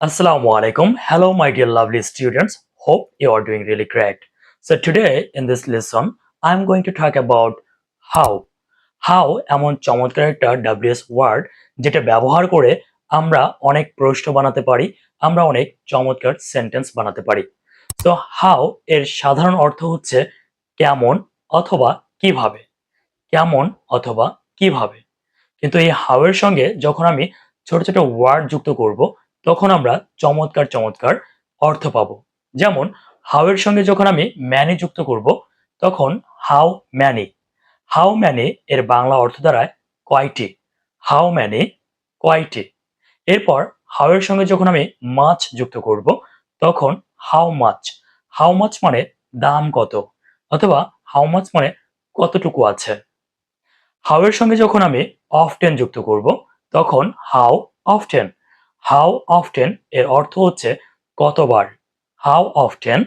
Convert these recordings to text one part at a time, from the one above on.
Assalamu alaikum. Hello, my dear lovely students. Hope you are doing really great. So, today in this lesson, I'm going to talk about how. How এমন চমৎকার একটা WS word যেটা ব্যবহার করে আমরা অনেক প্রশ্ন বানাতে পারি আমরা অনেক চমৎকার সেন্টেন্স বানাতে পারি তো হাউ এর সাধারণ অর্থ হচ্ছে কেমন অথবা কীভাবে কেমন অথবা কীভাবে কিন্তু এই হাউ সঙ্গে যখন আমি ছোট ছোট ওয়ার্ড যুক্ত করব তখন আমরা চমৎকার চমৎকার অর্থ পাবো। যেমন হাউ এর সঙ্গে যখন আমি ম্যানি যুক্ত করব, তখন হাউ ম্যানি হাউ ম্যানে এর বাংলা অর্থ দাঁড়ায় কয়টি? হাউ ম্যানি কয়টি? এরপর হাউ এর সঙ্গে যখন আমি মাছ যুক্ত করব, তখন হাউ মাছ হাউ মাছ মানে দাম কত? অথবা হাউ মাছ মানে কতটুকু আছে? হাউ এর সঙ্গে যখন আমি অফটেন যুক্ত করব, তখন হাউ অফটেন হাউ অফটেন এর অর্থ হচ্ছে কতবার? হাউ অফটেন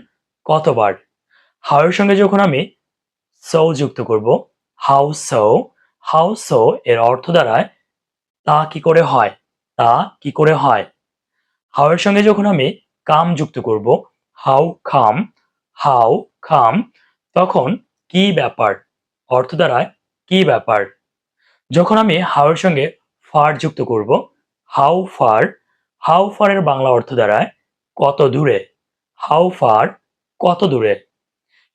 কতবার? হাউ এর সঙ্গে যখন আমি সো যুক্ত করব হাউ সো হাউ সো এর অর্থ দাঁড়ায় তা কি করে হয়? তা কি করে হয়? হাউ এর সঙ্গে যখন আমি কাম যুক্ত করব হাউ খাম হাউ খাম তখন কি ব্যাপার? অর্থ দাঁড়ায় কি ব্যাপার? যখন আমি হাউ এর সঙ্গে ফার যুক্ত করব হাউ ফার হাউ ফার এর বাংলা অর্থ দাঁড়ায় কত দূরে? হাউ ফার কত দূরে?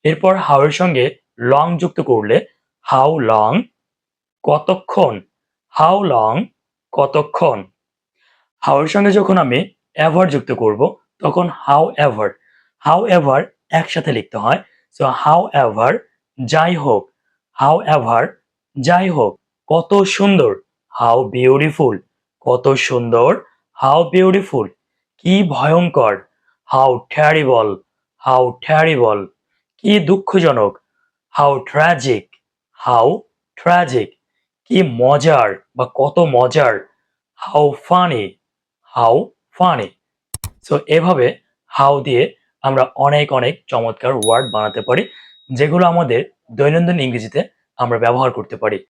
এরপর হাউ এর সঙ্গে লং যুক্ত করলে হাউ লং কতক্ষণ? হাউ লং কতক্ষণ? হাউ এর সঙ্গে যখন আমি এভার যুক্ত করব, তখন হাউ এভার। হাউ এভার একসাথে লিখতে হয়। সো হাউ এভার যাই হোক, হাউ এভার যাই হোক, কত সুন্দর। হাউ বিউটিফুল, কত সুন্দর। হাউ বিউটিফুল, কি ভয়ঙ্কর, হাউ ট্যারিবল হাউ ট্যারিবল, কি দুঃখজনক, হাউ ট্র্যাজিক হাউ ট্র্যাজিক, কি মজার বা কত মজার, how funny how funny. So এভাবে হাউ দিয়ে আমরা অনেক অনেক চমৎকার ওয়ার্ড বানাতে পারি, যেগুলো আমাদের দৈনন্দিন ইংরেজিতে আমরা ব্যবহার করতে পারি।